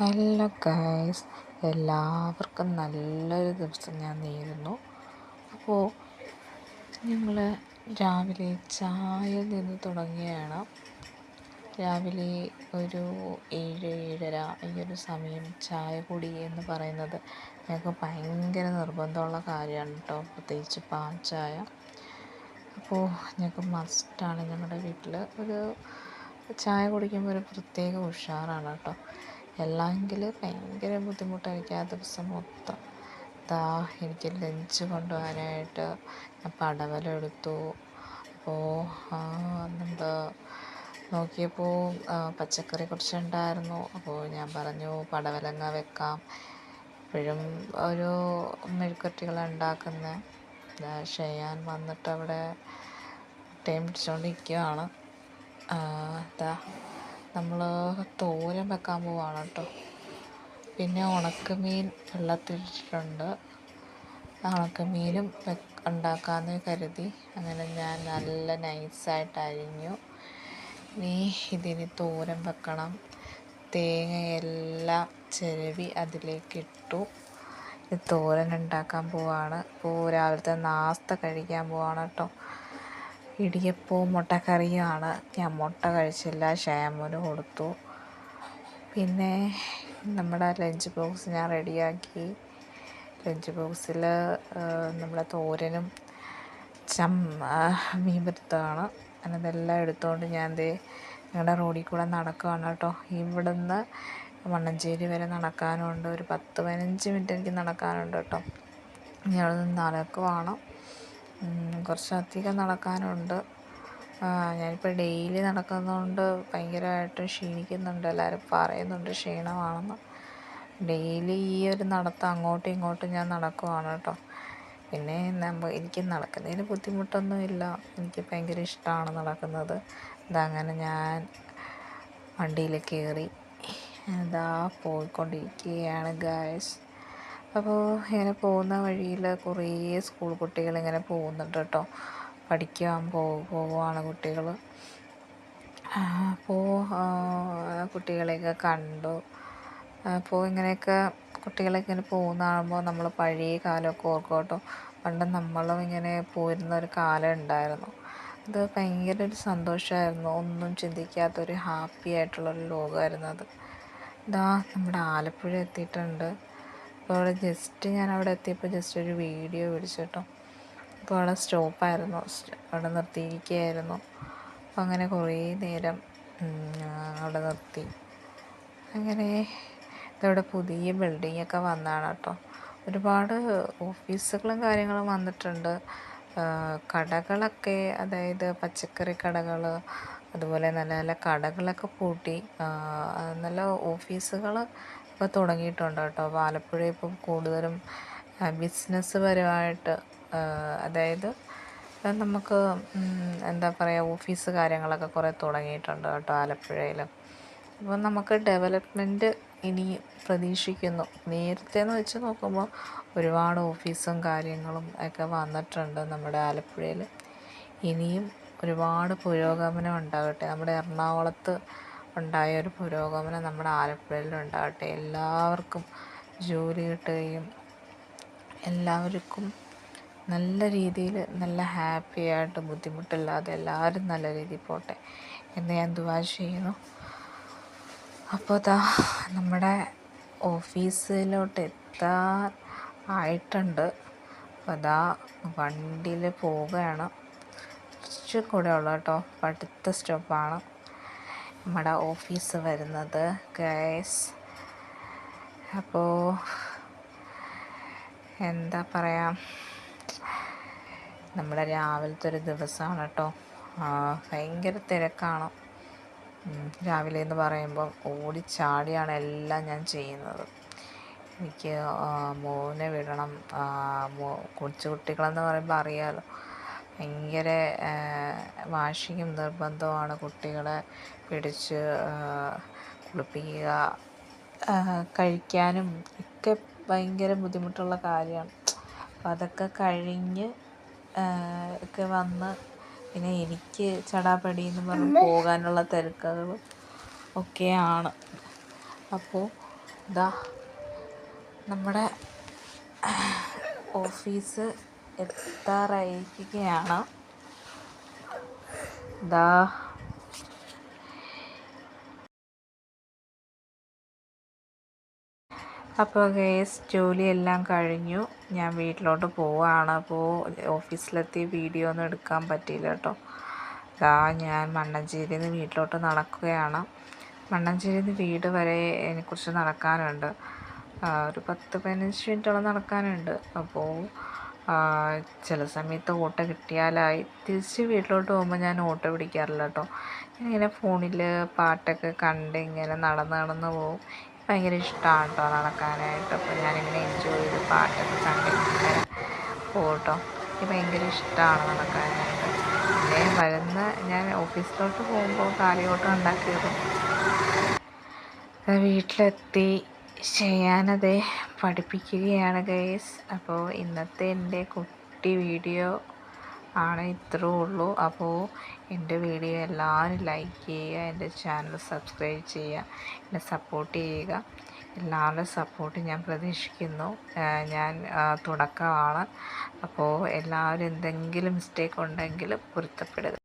Hello guys എല്ലാവർക്കും നല്ലൊരു ദിവസം ഞാൻ നേരുന്നു. അപ്പോൾ ഞങ്ങൾ രാവിലെ ചായ നിന്ന് തുടങ്ങിയാണ്. രാവിലെ ഒരു ഏഴ് ഏഴര ഈ ഒരു സമയം ചായ കുടി എന്ന് പറയുന്നത് ഞങ്ങൾക്ക് ഭയങ്കര നിർബന്ധമുള്ള കാര്യമാണ് കേട്ടോ പ്രത്യേകിച്ച് പാൽ ചായ. അപ്പോൾ ഞങ്ങൾക്ക് മസ്റ്റാണ് ഞങ്ങളുടെ വീട്ടിൽ ഒരു ചായ കുടിക്കുമ്പോൾ ഒരു പ്രത്യേക ഉഷാറാണ് കേട്ടോ. അല്ലെങ്കിൽ ഭയങ്കര ബുദ്ധിമുട്ടായിരിക്കും ആ ദിവസം മൊത്തം. ദാ എനിക്ക് ലഞ്ച് കൊണ്ടുപോകാനായിട്ട് ഞാൻ പടവലെടുത്തു അപ്പോൾ എന്താ നോക്കിയപ്പോൾ പച്ചക്കറി കുറച്ചുണ്ടായിരുന്നു. അപ്പോൾ ഞാൻ പറഞ്ഞു പടവലങ്ങ വെക്കാം. ഇപ്പോഴും ഒരു മെഴുക്കുവരട്ടികൾ ഉണ്ടാക്കുന്ന. ഷെയ്യാൻ വന്നിട്ട് അവിടെ ടൈം പിടിച്ചുകൊണ്ടിരിക്കുകയാണ് ഇതാ നമ്മൾ തോരൻ വെക്കാൻ പോവാണ് കേട്ടോ പിന്നെ ഉണക്കമീൻ വെള്ളത്തിലിട്ടിട്ടുണ്ട് ഉണക്കമീനും ഉണ്ടാക്കാമെന്ന് കരുതി. അങ്ങനെ ഞാൻ നല്ല നൈസായിട്ട് അരിഞ്ഞു. ഇനി ഇതിന് തോരൻ വെക്കണം. തേങ്ങയെല്ലാം ചിരവി അതിലേക്ക് ഇട്ടു. തോരൻ ഉണ്ടാക്കാൻ പോവാണ്. ഇപ്പോൾ രാവിലത്തെ നാസ്ത കഴിക്കാൻ പോവാണ് കേട്ടോ ഇടിയപ്പവും മുട്ടക്കറിയുമാണ്. ഞാൻ മുട്ട കഴിച്ചില്ല ഷാമൂന് കൊടുത്തു. പിന്നെ നമ്മുടെ ലഞ്ച് ബോക്സ് ഞാൻ റെഡിയാക്കി. ലഞ്ച് ബോക്സിൽ നമ്മുടെ തോരനും ചം മീൻ വറുത്തതാണ് അതെല്ലാം എടുത്തുകൊണ്ട് ഞാൻ ദേ ഞങ്ങളുടെ റോഡിൽ കൂടെ നടക്കുകയാണ് കേട്ടോ. ഇവിടുന്ന് മണ്ണഞ്ചേരി വരെ നടക്കാനുണ്ട്. ഒരു പത്ത് പതിനഞ്ച് മിനിറ്റ് എനിക്ക് നടക്കാനുണ്ട് കേട്ടോ. ഞാൻ നടക്കുവാണ്. കുറച്ചധികം നടക്കാനുണ്ട്. ഞാനിപ്പോൾ ഡെയിലി നടക്കുന്നതുകൊണ്ട് ഭയങ്കരമായിട്ട് ക്ഷീണിക്കുന്നുണ്ട്. എല്ലാവരും പറയുന്നുണ്ട് ക്ഷീണമാണെന്ന്. ഡെയിലി ഈ ഒരു നടത്തം അങ്ങോട്ടും ഇങ്ങോട്ടും ഞാൻ നടക്കുവാണ് കേട്ടോ. പിന്നെ എനിക്ക് നടക്കുന്നതിന് ബുദ്ധിമുട്ടൊന്നുമില്ല. എനിക്ക് ഭയങ്കര ഇഷ്ടമാണ് നടക്കുന്നത്. ഇതങ്ങനെ ഞാൻ വണ്ടിയിൽ കയറി ഇതാ പോയിക്കൊണ്ടിരിക്കുകയാണ് ഗായ്സ് അപ്പോൾ ഇങ്ങനെ പോകുന്ന വഴിയിൽ കുറേ സ്കൂൾ കുട്ടികൾ ഇങ്ങനെ പോകുന്നുണ്ട് കേട്ടോ. പഠിക്കാൻ പോ പോവുകയാണ് കുട്ടികൾ. അപ്പോൾ കുട്ടികളെയൊക്കെ കണ്ടു. അപ്പോൾ ഇങ്ങനെയൊക്കെ കുട്ടികളൊക്കെ ഇങ്ങനെ പോകുന്ന കാണുമ്പോൾ നമ്മൾ പഴയ കാലമൊക്കെ ഓർക്കും കേട്ടോ. പണ്ട് നമ്മളും ഇങ്ങനെ പോയിരുന്ന ഒരു കാലം ഉണ്ടായിരുന്നു. അത് ഭയങ്കര ഒരു സന്തോഷമായിരുന്നു. ഒന്നും ചിന്തിക്കാത്തൊരു ഹാപ്പി ആയിട്ടുള്ളൊരു ലോകമായിരുന്നു അത്. ഇതാ നമ്മുടെ ആലപ്പുഴ എത്തിയിട്ടുണ്ട്. അപ്പോൾ അവിടെ ജസ്റ്റ് ഞാൻ അവിടെ എത്തിയപ്പോൾ ജസ്റ്റ് ഒരു വീഡിയോ പിടിച്ചു കേട്ടോ. അപ്പോൾ അവിടെ സ്റ്റോപ്പായിരുന്നു അവിടെ നിർത്തിയിരിക്കുകയായിരുന്നു. അപ്പോൾ അങ്ങനെ കുറേ നേരം അവിടെ നിർത്തി. അങ്ങനെ ഇതവിടെ പുതിയ ബിൽഡിംഗ് ഒക്കെ വന്നതാണ് കേട്ടോ. ഒരുപാട് ഓഫീസുകളും കാര്യങ്ങളും വന്നിട്ടുണ്ട്. കടകളൊക്കെ അതായത് പച്ചക്കറി കടകൾ അതുപോലെ നല്ല നല്ല കടകളൊക്കെ പൂട്ടി. നല്ല ഓഫീസുകൾ ഇപ്പോൾ തുടങ്ങിയിട്ടുണ്ട് കേട്ടോ. അപ്പോൾ ആലപ്പുഴ ഇപ്പം കൂടുതലും ബിസിനസ് പരമായിട്ട് അതായത് നമുക്ക് എന്താ പറയുക ഓഫീസ് കാര്യങ്ങളൊക്കെ കുറേ തുടങ്ങിയിട്ടുണ്ട് കേട്ടോ ആലപ്പുഴയിൽ അപ്പോൾ നമുക്ക് ഡെവലപ്മെന്റ് ഇനി പ്രതീക്ഷിക്കുന്നു. നേരത്തെ എന്ന് വെച്ച് നോക്കുമ്പോൾ ഒരുപാട് ഓഫീസും കാര്യങ്ങളും ഒക്കെ വന്നിട്ടുണ്ട് നമ്മുടെ ആലപ്പുഴയിൽ ഇനിയും ഒരുപാട് പുരോഗമനം ഉണ്ടാകട്ടെ നമ്മുടെ എറണാകുളത്ത് ഉണ്ടായ ഒരു പുരോഗമനം നമ്മുടെ ആലപ്പുഴയിൽ ഉണ്ടാകട്ടെ. എല്ലാവർക്കും ജോലി കിട്ടുകയും എല്ലാവർക്കും നല്ല രീതിയിൽ നല്ല ഹാപ്പി ആയിട്ട് ബുദ്ധിമുട്ടില്ലാതെ എല്ലാവരും നല്ല രീതിയിൽ പോട്ടെ എന്ന് ഞാൻ ദുവാ ചെയ്യുന്നു. അപ്പോൾ ദാ നമ്മുടെ ഓഫീസിലോട്ട് എത്താൻ ആയിട്ടുണ്ട്. അപ്പോൾ അതാ വണ്ടിയിൽ പോവുകയാണ്. കുറച്ച് കൂടെ ഉള്ളു കേട്ടോ. അടുത്ത സ്റ്റോപ്പാണ്. നമ്മുടെ ഓഫീസ് വരുന്നത് ഗൈസ് അപ്പോൾ എന്താ പറയുക നമ്മുടെ രാവിലത്തെ ഒരു ദിവസമാണ് കേട്ടോ ഭയങ്കര തിരക്കാണ്. രാവിലെ എന്ന് പറയുമ്പം ഓടിച്ചാടിയാണ് എല്ലാം ഞാൻ ചെയ്യുന്നത്. എനിക്ക് മോനെ വിടണം. കൊച്ചു കുട്ടികളെന്ന് പറയുമ്പോൾ അറിയാമല്ലോ ഭയങ്കര വാശിയും നിർബന്ധവുമാണ് കുട്ടികളെ പിടിച്ച് കുളിപ്പിക്കുക. കഴിക്കാനും ഒക്കെ ഭയങ്കര ബുദ്ധിമുട്ടുള്ള കാര്യമാണ്. അപ്പം അതൊക്കെ കഴിഞ്ഞ് ഒക്കെ വന്ന് പിന്നെ എനിക്ക് ചടാപടി എന്ന് പറഞ്ഞ് പോകാനുള്ള തിരക്കുകളും ഒക്കെയാണ്. അപ്പോൾ ഇതാ നമ്മുടെ ഓഫീസ് എത്താറായിരിക്കുകയാണ് ദാ. അപ്പോൾ ഗേസ് ജോലിയെല്ലാം കഴിഞ്ഞു. ഞാൻ വീട്ടിലോട്ട് പോവുകയാണ് അപ്പോൾ ഓഫീസിലെത്തി വീഡിയോ ഒന്നും എടുക്കാൻ പറ്റിയില്ല കേട്ടോ. ഇതാ ഞാൻ മണ്ണഞ്ചേരിയിൽ നിന്ന് വീട്ടിലോട്ട് നടക്കുകയാണ്. മണ്ണഞ്ചേരിയിൽ നിന്ന് വീട് വരെ എന്നെക്കുറിച്ച് നടക്കാനുണ്ട്. ഒരു പത്ത് പതിനഞ്ച് മിനിറ്റോളം നടക്കാനുണ്ട്. അപ്പോൾ ചില സമയത്ത് ഓട്ടോ കിട്ടിയാലായി. തിരിച്ച് വീട്ടിലോട്ട് പോകുമ്പോൾ ഞാൻ ഓട്ടോ പിടിക്കാറില്ല കേട്ടോ ഇങ്ങനെ ഫോണിൽ പാട്ടൊക്കെ കണ്ട് ഇങ്ങനെ നടന്ന് നടന്ന് പോകും. ഭയങ്കര ഇഷ്ടമാണ് കേട്ടോ നടക്കാനായിട്ട്. അപ്പോൾ ഞാനിങ്ങനെ എൻജോയ് ചെയ്ത് പാട്ടൊക്കെ കണ്ട് പോകും കേട്ടോ എനിക്ക് ഭയങ്കര ഇഷ്ടമാണ് നടക്കാനായിട്ട്. പിന്നെ വരുന്ന ഞാൻ ഓഫീസിലോട്ട് പോകുമ്പോൾ കാലിയോട്ടം ഉണ്ടാക്കിയതും. വീട്ടിലെത്തി. ചെയ്യാനതേ പഠിപ്പിക്കുകയാണ് ഗൈസ് അപ്പോൾ ഇന്നത്തെ എന്റെ കുട്ടി വീഡിയോ ആണ് ഇത്രേ ഉള്ളൂ. അപ്പോൾ എന്റെ വീഡിയോ എല്ലാവരും ലൈക്ക് ചെയ്യുക എന്റെ ചാനൽ സബ്സ്ക്രൈബ് ചെയ്യുക എന്നെ സപ്പോർട്ട് ചെയ്യുക. എല്ലാവരുടെയും സപ്പോർട്ട് ഞാൻ പ്രതീക്ഷിക്കുന്നു. ഞാൻ തുടക്കമാണ്. അപ്പോൾ എല്ലാവരും എന്തെങ്കിലും മിസ്റ്റേക്ക് ഉണ്ടെങ്കിൽ പൊരുത്തപ്പെടുക.